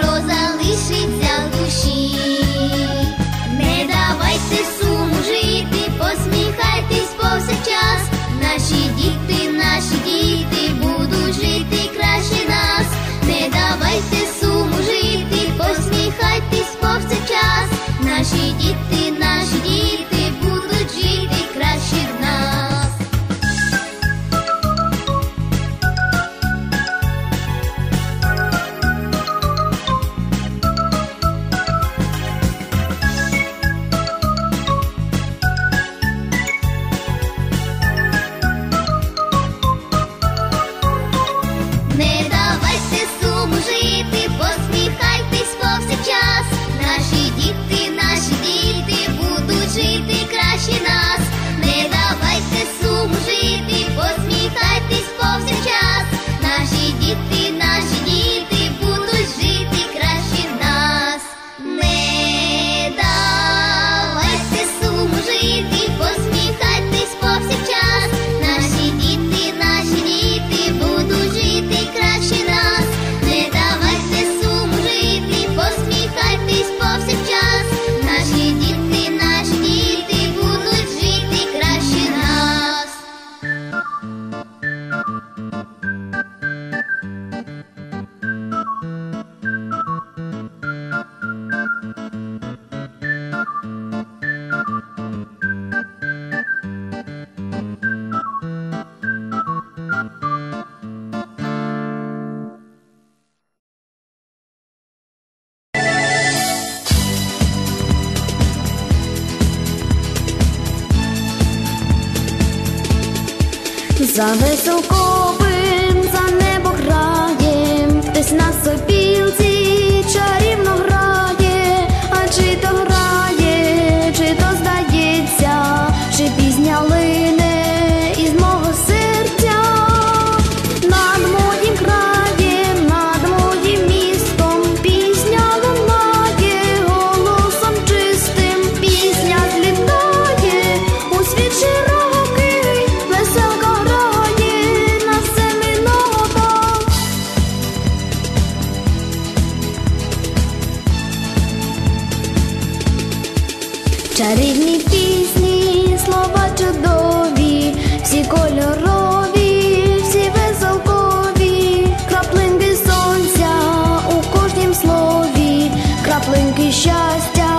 rosa Не давайте суму посміхайтесь повсякчас. Наші діти, наші діти будуть жити краще нас. Не давайте суму жити. Same są Чарівні пісні, слова чудові, всі кольорові, всі веселкові, краплинки сонця у кожнім слові, краплинки щастя.